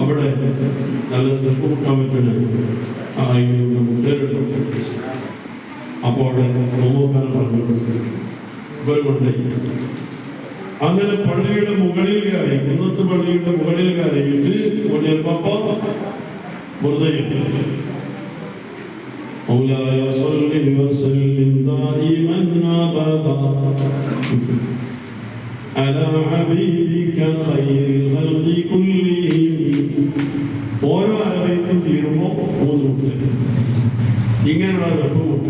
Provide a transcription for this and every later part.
അവിടെ നല്ല ദൃഷ്ടമുണ്ടാവുന്നതിന് അപ്പോൾ നോക്കാൻ പറഞ്ഞു. അങ്ങനെ പള്ളിയുടെ മുകളിൽ കയറി ഇന്നത്തെ പള്ളിയുടെ മുകളിൽ കയറിയിട്ട് മുനിയപ്പ على حبيبك خير الخلق كلهم ഓരോ അരവയത്തും തീരുമ്പോൾ മൂന്ന് മുട്ട് ഇങ്ങനെയുള്ള വെപ്പ് മുട്ട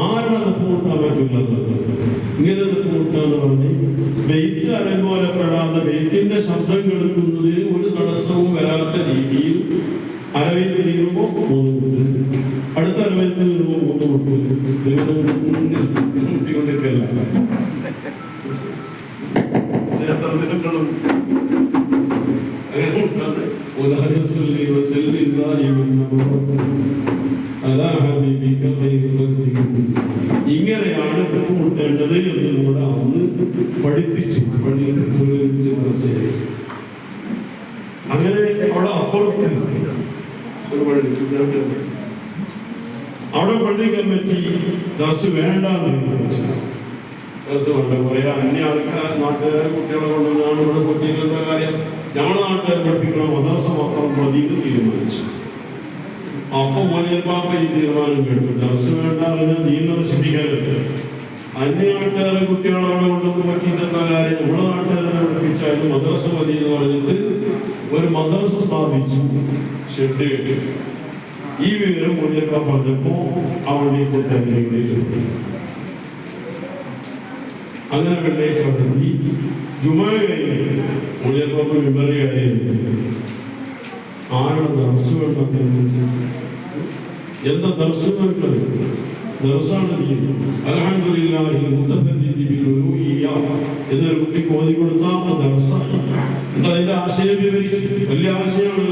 ആരുടെ വെപ്പ് മുട്ടാൻ പറ്റില്ലത് ഇങ്ങനെ വെപ്പ് മുട്ടാന്ന് പറഞ്ഞ് വെയ്ത്ത് അലങ്കോലപ്പെടാതെ വെയ്ത്തിന്റെ ശബ്ദം കേൾക്കുന്നതിന് ഒരു തടസ്സവും വരാത്ത രീതിയിൽ അരവയത്ത് തീരുമ്പോൾ മൂന്ന് മുട്ട് ولا يصلي وسلم دائما على حبيبك خير خلقك ഇങ്ങനെയാണ് മുട്ടേണ്ടത് എന്ന് കൂടെ അന്ന് പഠിപ്പിച്ചു പഠിപ്പിച്ച് മനസ്സിലായി അങ്ങനെ അവിടെ അപ്പുറത്ത് ഒരു പള്ളി കുതിരവട്ടം. അവിടെ പള്ളി കമ്മിറ്റി ദസ് വേണ്ടെന്ന് തീരുമാനിച്ചു ദസ് വേണ്ട കുറെ അന്യ ആൾക്കാർ നാട്ടുകാരെ കുട്ടികളെ കൊണ്ടുവന്നാണ് ഇവിടെ കുട്ടികളുടെ കാര്യം ഞങ്ങളുടെ നാട്ടുകാർ പഠിപ്പിക്കണം മദ്രസ മാത്രം പ്രതീകം തീരുമാനിച്ചു. അപ്പൊ മോനിയപ്പാപ്പ ഈ തീരുമാനം കേട്ടു ഡ്രസ് വേണ്ട എന്ന് നീ നശിപ്പിക്കാനുണ്ട് അന്യ നാട്ടുകാരെ കുട്ടികളെ അവിടെ കൊണ്ടൊക്കെ പറ്റിയിട്ടെന്ന കാര്യം? നമ്മുടെ നാട്ടുകാരെ പഠിപ്പിച്ചാലും മദ്രസ മതി എന്ന് പറഞ്ഞിട്ട് ഒരു മദ്രസ സ്ഥാപിച്ചു. ഷെഡ് കെട്ടി. ഈ വിവരം മോനിയപ്പ പറഞ്ഞപ്പോ അവിടെ കുറിച്ച് അങ്ങനെ വെള്ളിയാഴ്ച നടത്തി ജുമാ കഴിഞ്ഞ് മുഴിയപ്പാപ്പ വിമറി കാര്യം ആരുടെ വേണ്ടെന്ന് എന്താ ഉലൂഹിയ്യ എന്നൊരു കുട്ടി കോതി കൊടുത്ത ദർസായി എന്നിട്ട് അതിന്റെ ആശയം വിവരിച്ചു വലിയ ആശയമാണ്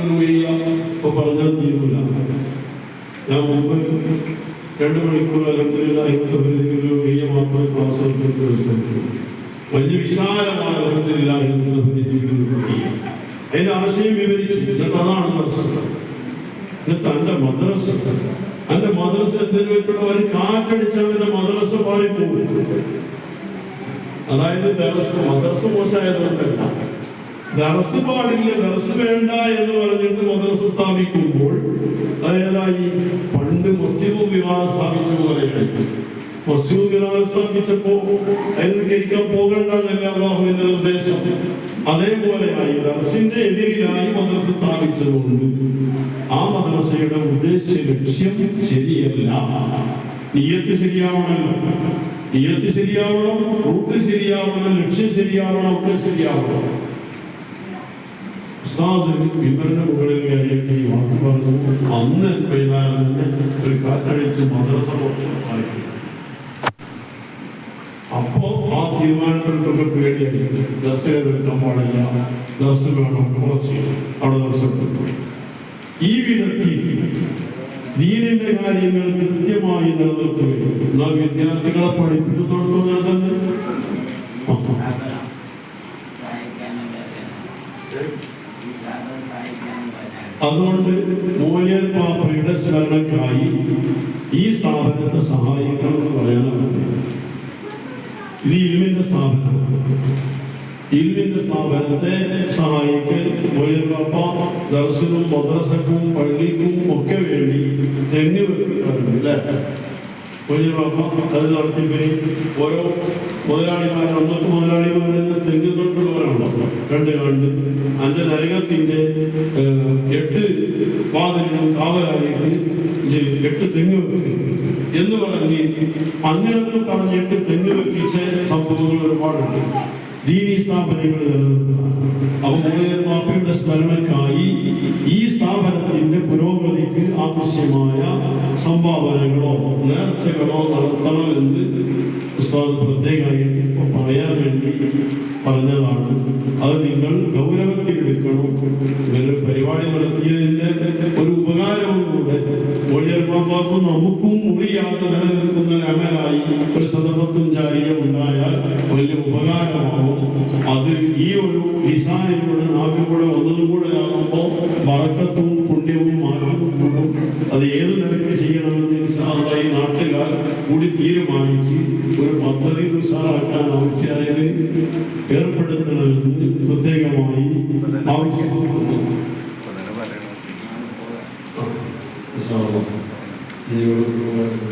ഉലൂഹിയ്യ ഇപ്പൊ പറഞ്ഞാൽ തീരൂല ഞാൻ മുമ്പ് രണ്ട് മണിക്കൂർ ദിവസം വലിയ വിശാലമായ ഉലൂഹിയ്യ അതിന്റെ ആശയം വിവരിച്ചു. എന്നിട്ട് അതാണ് ദർസ് എന്നിട്ട് തന്റെ മദ്രസ. അന്റെ മദ്രസ എന്തെങ്കിലും ഒരു കാറ്റടിച്ചാൽ അവന്റെ മദ്രസ മാറിപ്പോകും. അതായത് ദർസ് മദ്രസ മോശമായതുകൊണ്ടല്ല. ദറസ് പാടില്ല ദറസ് വേണ്ട എന്ന് പറഞ്ഞിട്ട് മദ്രസ സ്ഥാപിക്കുമ്പോൾ അതായത് ഈ പണ്ട് മുസ്ലിം വിവാഹം സ്ഥാപിച്ച പോലെയാണ് മുസ്ലിം വിവാഹം സ്ഥാപിച്ചപ്പോ അതിന് കഴിക്കാൻ പോകണ്ടെന്നല്ല അള്ളാഹുവിന്റെ നിർദ്ദേശം അതേപോലെയായി ദർസിന്റെ എതിരിലായി മദ്രസ സ്ഥാപിച്ചതുകൊണ്ട് ആ മദ്രസയുടെ ഉദ്ദേശ്യ ലക്ഷ്യം ശരിയല്ല. നീയത്ത് ശരിയാവണമല്ലോ നീയത്ത് ശരിയാവണം റൂട്ട് ശരിയാവണം ലക്ഷ്യം ശരിയാവണം ഒക്കെ ശരിയാവണം. വിവരന്റെ മുകളിൽ കയറിയിട്ട് ഈ വാക്ക് പറഞ്ഞു. അന്ന് വൈകുന്നേരം ഒരു കാറ്റടിച്ച് മദ്രസ ആയി അപ്പോ തീരുമാനത്തിലൊക്കെ പേടിയായി ദർശനം എടുക്കാൻ ദർശ വേണം കുറച്ച് അവിടെ ദർശനം ഈ വിധത്തിൽ ദീനിന്റെ കാര്യങ്ങൾ കൃത്യമായി നിലനിർത്തുകയും നാം വിദ്യാർത്ഥികളെ പഠിപ്പിക്കുന്നിടത്തോളം അതുകൊണ്ട് മൂല്യർ പാപ്പയുടെ സ്മരണക്കായി ഈ സ്ഥാപനത്തെ സഹായിക്കണം എന്ന് ഇത് ഇൽമിന്റെ സ്ഥാപനം. ഇൽമിന്റെ സ്ഥാപനത്തെ സഹായിക്കാൻ മൊയ്യപ്പാപ്പ ദർശനും മദ്രസക്കും പള്ളിക്കും ഒക്കെ വേണ്ടി തെങ്ങി വെക്കാറുണ്ട് അല്ലേ? മൊയ്യപ്പാപ്പ അത് നടത്തിപ്പിന് ഓരോ മുതലാളിമാർ അന്നത്തെ മുതലാളിമാരെല്ലാം തെങ്ങ് തൊട്ടുള്ളവരാണല്ലോ. കണ്ട് കണ്ട് അന്റെ നരകത്തിന്റെ എട്ട് വാതിലും കാവലായിട്ട് എട്ട് തെങ്ങ് വെക്കുക എന്ന് പറഞ്ഞ് അങ്ങനൊക്കെ പറഞ്ഞിട്ട് തെങ്ങ് വെപ്പിച്ച സംഭവങ്ങൾ ഒരുപാടുണ്ട്. ദീനി സ്ഥാപനങ്ങൾ നിലനിർത്തുക അപ്പൊ മൂലയർ മാപ്പിയുടെ സ്മരണക്കായി ഈ സ്ഥാപനത്തിന്റെ പുരോഗതിക്ക് ആവശ്യമായ സംഭാവനകളോ നേർച്ചകളോ നടത്തണമെന്ന് ഉസ്താദ് പ്രത്യേകമായിട്ട് പറയാൻ വേണ്ടി പറഞ്ഞതാണ്. അത് നിങ്ങൾ ഗൗരവത്തിലെടുക്കണം ഇങ്ങനെ പരിപാടി നടത്തിയതിന്റെ ഒരു നിങ്ങൾക്ക് നമുക്കും മുറിയാതെ നിലനിൽക്കുന്ന ഒരു അമലായി ഒരു സദർഭത്തും ജാരിയ ഉണ്ടായാൽ വലിയ ഉപകാരമാവും അത് ഈ ഒരു ഡിസൈൻ കൂടെ നാട്ടിൽ കൂടെ വന്നതും കൂടെ ആകുമ്പോൾ വറക്കത്തും പുണ്യവും മാറ്റവും കൂടും. അത് ഏത് നിലയ്ക്ക് ചെയ്യണമെന്ന് ഈ നാട്ടുകാർ കൂടി തീരുമാനിച്ച് ഒരു പദ്ധതി ഉത്സാഹാക്കാൻ ആവശ്യമായത് ഏർപ്പെടുത്തണമെന്ന് പ്രത്യേകമായി ആവശ്യം ഇൻഷാ അല്ലാ. ഈ ഒരു